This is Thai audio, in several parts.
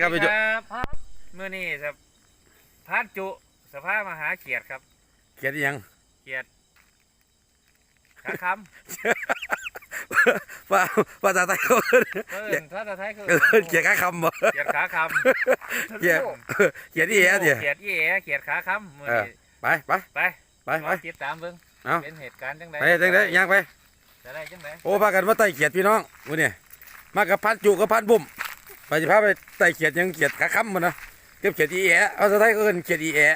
ครับไปคจุรับเมื่อนี้ครับพานจุสภาพมหาเขียดครับเขียนอีหยังเขียดขาคว่าว่าตาไทยเขาเอิ้นำเพิ่นภาษาไทยคือเอิ้นเขียนข้าคำบ่เขียดขาคำเขียนเขียนอีแอ๋เดียเขียดอีแอเขียดขาคำมื่อนี้ไปไปไปไปไปมาติดตามเบิ่งเอาเป็นเหตุการณ์จังไดไปจังได๋ย่างไปจะได้จังไดโอ้พากันมาไต่เขียดพี่น้องมื้อนี้มากับพันจุกับพันบุ่ม ไปสิพาไปไต่เขียดยังเขียดขาคำมันนะเก็บเขียดอีแอ๋เอาสุดท้ายก็เอินเขียดอีแอ๋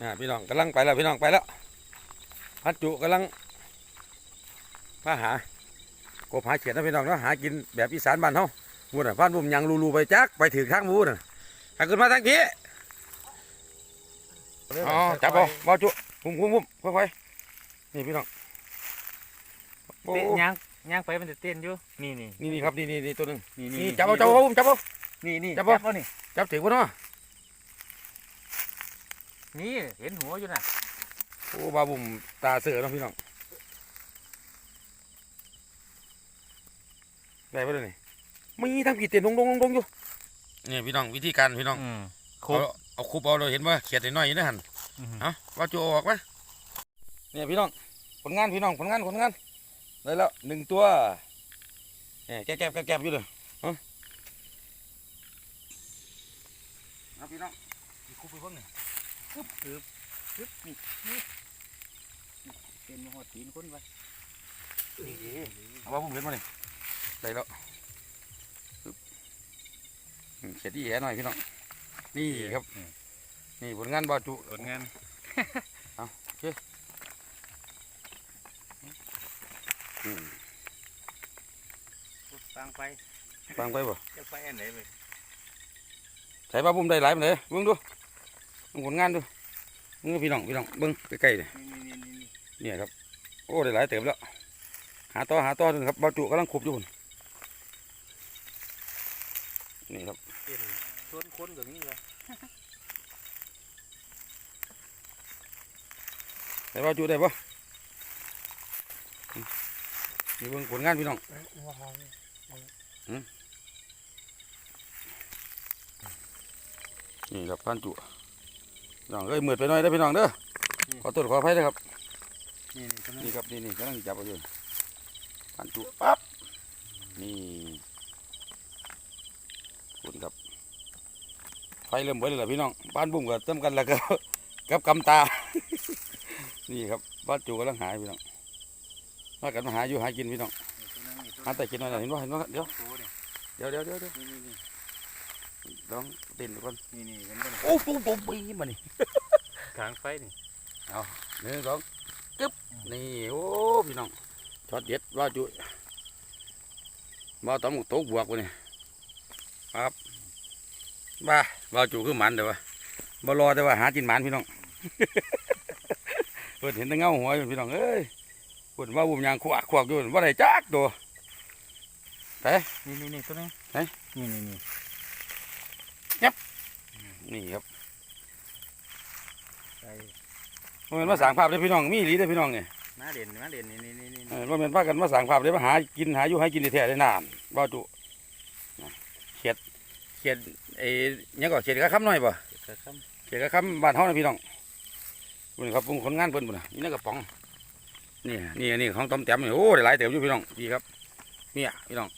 อ่าพี่น้องกำลังไปแล้วพี่น้องไปแล้วพันจุกำลังมาหากบหาเขียดนะพี่น้องเนาะหากินแบบอีสานบ้านเฮาพูดน่ะพันบุ่มยังลูๆไปจักไปถึงข้างหมูน่ะถ้าขึ้นมาทางพี่อ๋อจับเอาบ่จุพุ่มพุ่มพุ่มค่อยๆนี่พี่น้องเต้นย่าง ย่างไปมันจะเต้นอยู่นี่นี่นี่นี่ครับนี่นี่นี่ตัวหนึงนี่นี่จับเอาจับเอาพุ่มจับเอา นี่นี่จับบ่เอานี่จับถึงบ่เนาะนี่เห็นหัวอยู่น่ะโอ้บาบุ่มตาเสือเนาะพี่น้องได้บ่เด้อนี่มีทั้งผีเต้นลงลงลงลงอยู่นี่พี่น้องวิธีการพี่น้องอืมเอาเอาคุบเอาเราเห็นว่าเขียดน้อยๆอยู่นะหั่นอืมเอาว่าจุเอาออกไหมเนี่ยพี่น้องผลงานพี่น้องผลงานผลงาน ได้แล้วหนึ่งตัวเนี่ยแกบแกบแกบแกบอยู่เลยเอาเอาพี่น้องอีกคุบไปเพิ่งหนึ่งปึ๊บปึ๊บปึ๊บนี่นี่เป็นหัวตีนคนไปเอาว่าผมเห็นมาเลยได้แล้วปึ๊บอืมเขียดที่แย่หน่อยพี่น้อง นี่ครับ นี่ผลงานบาจุผลงานอืม ฟังไปฟังไปบ่จะไปอันไหนไปใส่ปลาบุ้มได้หลายมันเลยเบิ่งดูเบิ่งผลงานดูเบิ่งพี่น้องพี่น้องเบิ่งใกล้ๆเลยนี่นี่นี่นี่เนี่ยครับ โอ้ได้หลายเติมแล้ว หาต่อหาต่อดูครับบาจุกำลังขุบอยู่พุ่นนี่ครับเป็นชวนคนแบบนี้เลยใส่บาจุได้ปะ นี่เบิ่งผลงานพี่น้องนี่ครับพันจุพี่น้องเอ้ยมืดไปหน่อยเด้อพี่น้องเด้อขอโทษขออภัยนะครับนี่นี่ตรงนี้นี่ครับนี่นี่กำลังจับเอาอยู่พันจุปั๊บนี่คุณครับไฟเริ่มเบิดเลยล่ะพี่น้องบ้านบุ้มกับเติมกันแล้วก็กับกำตา นี่ครับบ้านจูกำลังหายพี่น้อง มากันมาหาอยู่หากินพี่น้องหาแต่กินหน่อยนะเห็นว่าเห็นว่าเดี๋ยวตัวเนี่ยเดี๋ยวเดี๋ยวเดี๋ยวเดี๋ยวนี่นี่นี่ลองเต้นดูก่อนนี่นี่เห็นป่ะโอ้ปุ๊บปุ๊บปีมานี่ขางไฟนี่หนึ่งสองกึ๊บนี่โอ้พี่น้องช็อตเด็ดว่าจุบ่ต้องตกบวกวะนี่ครับบ้าว่าจุคือหมันเดี๋ยววะบ่รอแต่ว่าหากินหมันพี่น้องเพิ่นเห็นแต่เงาหัวอยู่พี่น้องเอ้ยเพิ่นว่าบุมยางขวากขวากอยู่ว่าได้จักตัวนี่นี่นี่ตัวนี้ไหนนี่นี่นี่นี่ครับใส่บ่แม่นมาสร้างภาพเด้อพี่น้องมีอีหลีเด้อพี่น้องเนี่ยมาเด่นมาเด่นนี่นี่นี่นี่เออว่าแม่นพากันมาสร้างภาพเด้อมาหากินหาอยู่ให้กินแท้ๆได้นานว่าจุนะเขียดเขียดไอ้หยังก็เขียดกระคำน้อยบ่กระคเขียดกระคำบ้านเฮานะพี่น้องบุญครับบุญคนงานเพิ่นบุญน่ะนี่นั่นกระป๋อง นี่นี่อันนี่ของต้อมแต้มนี่โอ้ได้หลายเติมอยู่พี่น้องดีครับเนี่ยพี่น้อง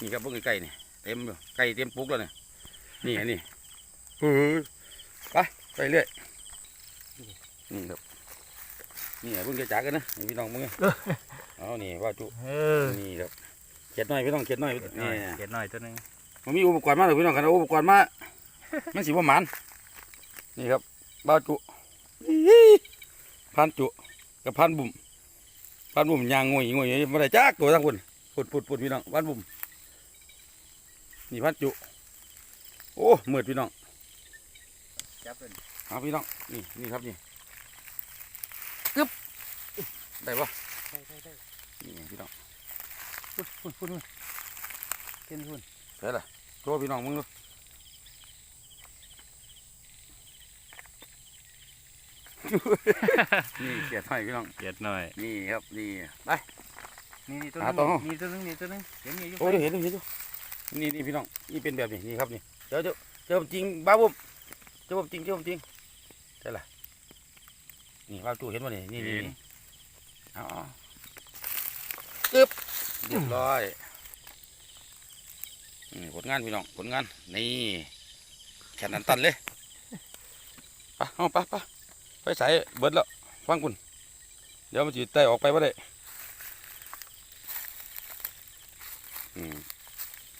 นี่ครับเพิ่งใกล้ๆนี่เต็มอยู่ใกล้เต็มปุกแล้วเนี่ยนี่อันนี้เฮ้ยไปไปเรื่อยนี่ครับนี่เพิ่งจะจากกันนะนี่พี่น้องมึงเอานี่ว่าจุำเออนี่ครับเขียดน้อยพี่น้องเขียดน้อยเขียดหน่อยนี่เขียดหน่อยตัวหนึงมันมีอุปกรณ์มาหรือพี่น้องกันเอาอุปกรณ์มามันสิบ่หมันนี่ครับบ้าวจุพันจุ กับพันบุ่มพันบุ่มยางงวยงวยไม่ได้จักตัวทั้งคนปุดปุดปุดพี่น้องพันบุ่มนี่พันจุ โอ้มืดพี่น้องจับเป็นเอาพี่น้องนี่นี่ครับนี่กึ๊บได้ปะใช่ใช่ใช่นี่พี่น้องพุ่นพุ่นพุ่นพุ่นเต้นพุ่นใช่ละโชว์พี่น้องมึงดู นี่เขียดให้พี่น้องเขียดหน่อย นี่ครับนี่ไป นี่นี่ตัวหานึงตัวนี่ตัวนึงนี่ตัวนึงเห็นอยู่อยู่โอ้ยเห็นดูเห็นดูนี่นี่พี่น้องนี่เป็นแบบนี้นี่ครับนี่เจอเจอเจอผมจริงบ้าบุ้มเจอผมจริงเจอผมจริงใช่ละนี่บ้าจูเห็นป่ะนี่นี่นี่นี่เอาเอาตึ๊บเรียบร้อยนี่ผลงานพี่น้องผลงานนี่แขนอันตันเลยไปเอาไปไป ไปใส่เบิดแล้วฟังคุณเดี๋ยวมันจะไต่ออกไปว่าได้อืม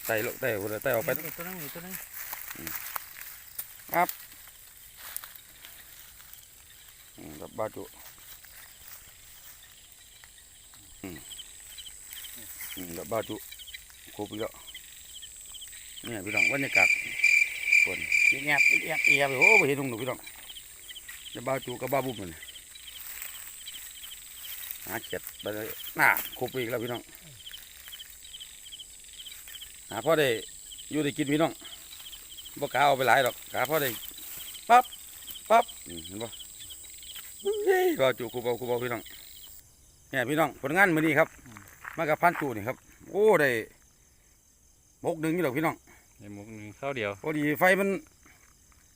ไต่ลงไต่บ่ได้ไต่ออกไปตัวนึงตัวนึงตัวนึงอืมกับบาจุอืมอืมกับบาจุครบอีกแล้วเนี่ยพี่น้องบรรยากาศฝนเงียบเงียบเงียบเงียบโอ้ไปเห็นตรงหนูพี่น้อง จะบาจุกับบาบุ้มมันหาเขียดไปเลยหน้าครบอีกแล้วพี่น้องหาพ่อได้อยู่ได้กินพี่น้องบ่กล้าเอาไปหลายหรอกกล้าพ่อได้ปั๊บปั๊บอืมเห็นบ่เฮ้ยบาจุครบเอาครบเอาพี่น้องเนี่ยพี่น้องผลงานมื้อนี้ครับมากับพันจูนี่ครับ โอ้ได้มกหนึ่งนี่หรอกพี่น้องในมุกนึงข้าวเดียวพอดีไฟมัน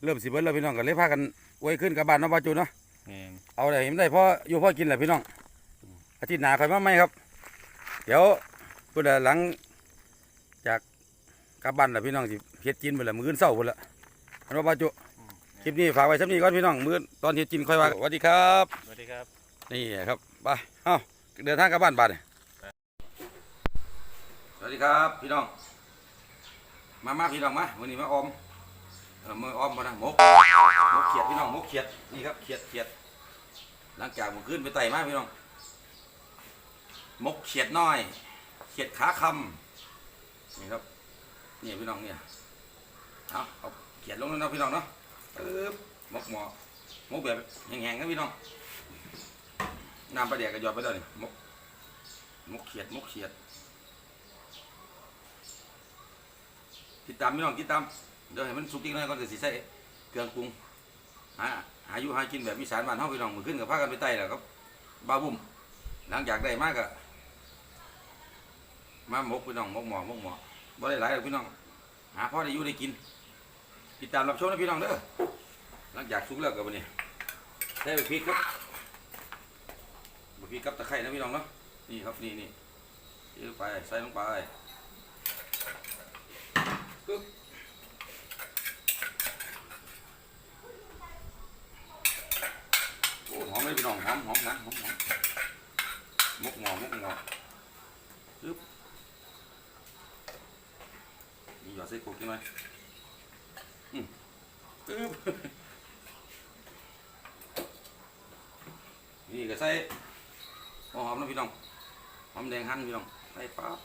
เริ่มสิเบิดแล้วพี่น้องก็เลยพากัน ไว้ขึ้นกับบ้านเน้องบาจูเนาะแม่นเอาได้เห็นได้พออยู่พอกินแหละพี่น้องอาทิตย์หน้าค่อยมาใหม่ครับ เดี๋ยวเพื่อหลังจากกลับบ้านแล้วพี่น้องสิเฮ็ดกินไปแล้วมื้ออนเช้าพุ่นละอันว่าบาจูคลิปนี้ฝากไว้สำนี้ก่อนพี่น้องมื้อตอนเฮ็ดกินค่อยว่ากันสวัสดีครับ สวัสดีครับ นี่ครับไปเอ้าเดินทางกลับบ้านบ้านนี่สวัสดีครับ พี่น้อง มามาพี่น้องมาวันนี้มาออม เออมืออ้อมมานะมกมกเขียดพี่น้องมกเขียดนี่ครับเขียดเขียดหลังจากผมขึ้นไปไต่มากพี่น้อง มกเขียดน้อย เขียดขาคำนี่ครับนี่พี่น้องเนี่ยเอาเอาเขียดลงแล้วนะพี่น้องเนาะปึ๊บมกหมอมกแบบแห้งๆนะพี่น้องน้ำปลาเดียกก็หยอดไปแล้นี่มกมกเขียดมกเขียดติดตามพี่น้องติดตาม เดี๋ยวให้มันสุกจริงหน่อยก่อนจะสิใส่เครื่องปรุงหาหาอยู่หากินแบบอีสานบ้านเฮาพี่น้องมือขึ้นกับพากันไปไต่แล้วครับบ้าบุ้มหลังจากได้มากอะมาหมกพี่น้องมกหมอมกหมอบ่ได้หลายหรอกพี่น้อง หาพ่อได้อยู่ได้กินติดตามรับชมนะพี่น้องเด้อหลังจากสุกแล้วกับวันนี้ได้ไปพริกครับบพี่กับตะไคร้นะพี่น้องเนาะนี่ครับนี่นี่ใส่ลงไปใส่ลงไปปึ๊บโอ้หอมเลยพี่น้องหอมหอมนะหอมหอมมุกหมอมุกหมอปึ๊บนี่หยอดใส่กุกใช่ไหมอืมปึ๊บนี่ก็ใส่หัวหอมนะพี่น้องหอมแดงหั่นพี่น้องใส่ปั๊บ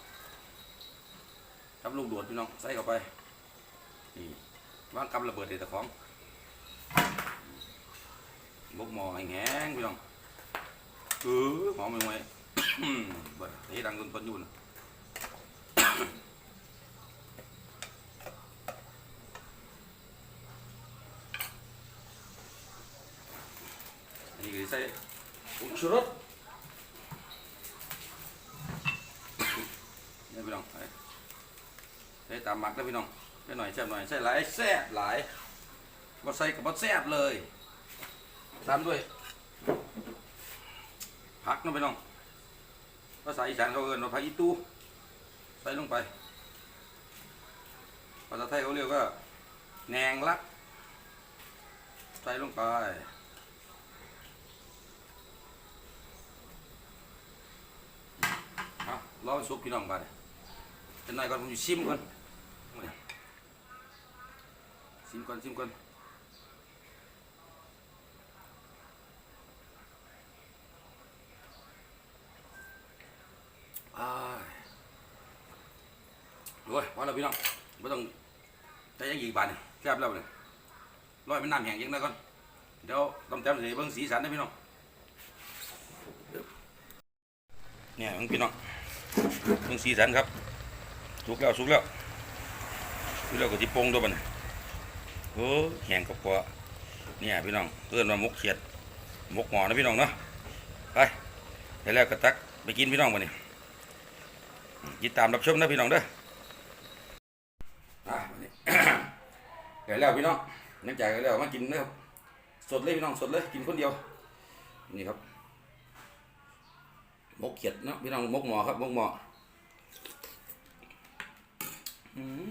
กับลูกโดดพี่น้องใส่เข้าไปนี่วางกับระเบิดเลยแต่ของบกหม้อแห้งๆพี่น้องเออหอมไม่ไหวเบิดเฮ้ดังจนคนอยู่นะอันนี้ก็สิ ใส่ผงชูรสนี่พี่น้องไปใส่ตามหมักแล้วพี่น้องใส่หน่อยแซ่บหน่อยใส่หลายแซ่บหลายบ่ใส่กับบ่แซ่บเลยตามด้วยผักนะพี่น้องภาษาอีสานเขาเอิ้นว่าผักอีตูใส่ลงไปภาษาไทยเขาเรียกว่าแหนงลักใส่ลงไป เอารอสุกพี่น้องไปเป็นไรก่อนผมอยู่ชิมก่อนชิมก่อนชิมก่อนอ้ายโอ้ยพอแล้วพี่น้องไม่ต้องใช้ยังอีกบาทนี่แซ่บแล้วเลยร้อยมันน้ำแห้งยังไงก่อนเดี๋ยวต้องจำสีเบิ่งสีสันนะพี่น้องเนี่ยพี่น้อง เบิ่งสีสันครับสุกแล้วสุกแล้วสุกแล้วก็ที่ปงด้วยมันโอ้แห้งกับพอเนี่ยพี่น้องเพื่อนมามกเขียดมกหมอนะพี่น้องเนาะไปไปแล้วก็ตักไปกินพี่น้องมาเนี่ยติดตามรับชมนะพี่น้องเด้อก่แล้วพี่น้องนักจ่ายกันแล้วมากินนะครับสดเลยพี่น้องสดเลยกินคนเดียวนี่ครับ มกเขียดเนาะพี่น้องมกหมอครับมกหมออืม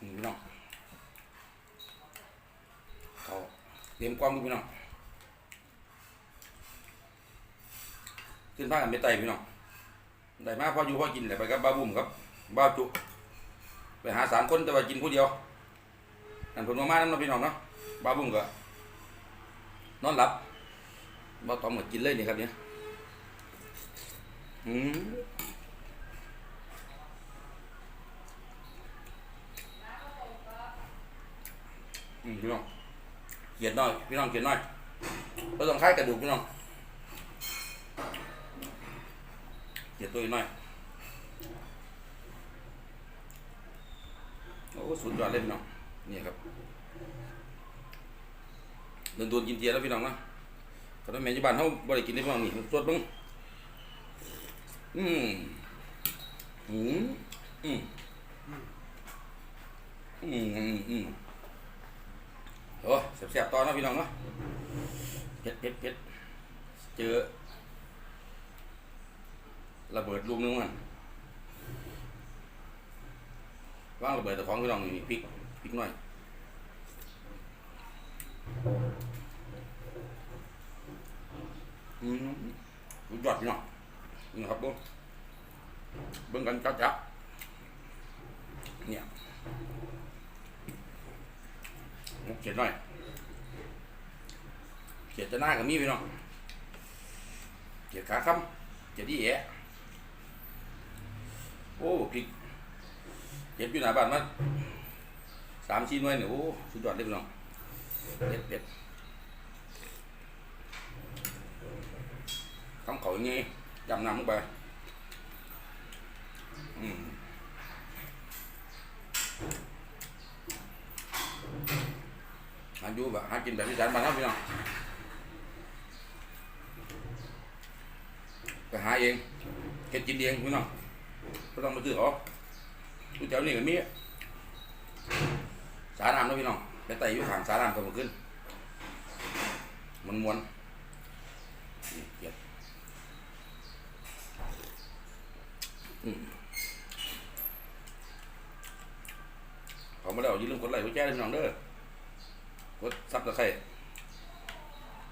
นี่พี่น้องเขาเตรียมความพี่น้องขึ้นผ้ากันไปไต่พี่น้องได้มาพออยู่พอกินแต่ไปกับบ้าบุ่มครับบ้าจุ ไปหาสามคนแต่ว่ากินผู้เดียวนั่นผลมามานั่นเนาะพี่น้องเนาะ บ้าบุ่มก็นอนหลับบ้าตอมก็กินเลยนี่ครับเนี่ยอืมอืมพี่น้องเขียดน้อยพี่น้องเขียดน้อยก็ต้องคล้ายกระดูกพี่น้องเจ็ดตัวอีกหน่อยโอ้สุดยอดเลยพี่น้องนี่ครับ เดินตัวกินเทียแล้วพี่น้องนะก็ต้องแม่ที่บ้านเขาบริกินได้พี่น้องนี่สดบ้างอืมอืมอืมอืมอืมอืมโอ้แซ่บๆต่อนะพี่น้องเนาะเผ็ดเผ็ดเผ็ดเจอระเบิดลูกนึงมันว่างระเบิดแต่ของพี่น้องนี่พริกพริกหน่อย อืมสุดยอดพี่น้องนี่ครับเบิ้งเบิ้งกันจับจับเนี่ยเขียดหน่อยเขียดจะหน้ากับมีพี่น้องเขียดขาค้ำเขียดที่แอะโอ้พริกเห็ดอยู่หน้าบ้านมาสามชิ้นไว้เนี่ยโอ้สุดยอดเลยพี่น้อง เผ็ดเผ็ดคำเขาอย่างงี้ยำน้ำลงไปอืมหาอยู่แบบหากินแบบที่ฉัน บ้านเราพี่น้องไปหาเองเก็ดกินเองพี่น้องก็ต้องมาซื้อเขาก๋วยเพี่น้องไต่อยู่ข้างสาน้ำก็มาขึ้น มันมวนนี่เกียดอืมเขามาแล้วอย่าลืมกดไลค์กดแชร์ด้วยพี่น้องเด้อกดซับตะไคร้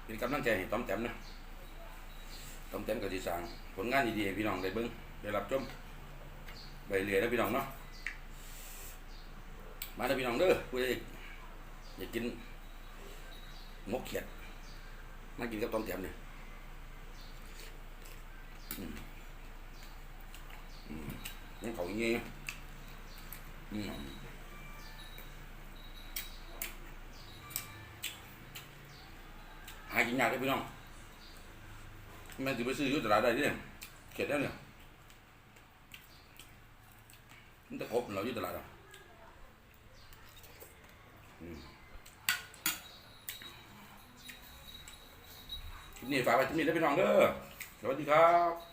เป็นกำลังใจให้ต้อมแต้มนะต้อมแต้มก็สิสางผลงานดีๆพี่น้องได้เบิ่งได้รับชมใบเหลียแล้วพี่น้องเนาะมาแล้วพี่น้องเด้อผู้ใด อยากกินมกเขียด มากินกับต้มแจ่มเนี่ยอืมอืมยังเขาอย่างงี้อืมหากินยากเลยพี่น้องแม่นสิไปซื้อยู่ตลาดได้ด้เนี่ยเขียดแล้เนี่ยมันจะครบเรายู่ตลาดอะอืมคลิป นี้ฝากไว้ที่นี่แล้วพี่น้องเด้อสวัสดีครับ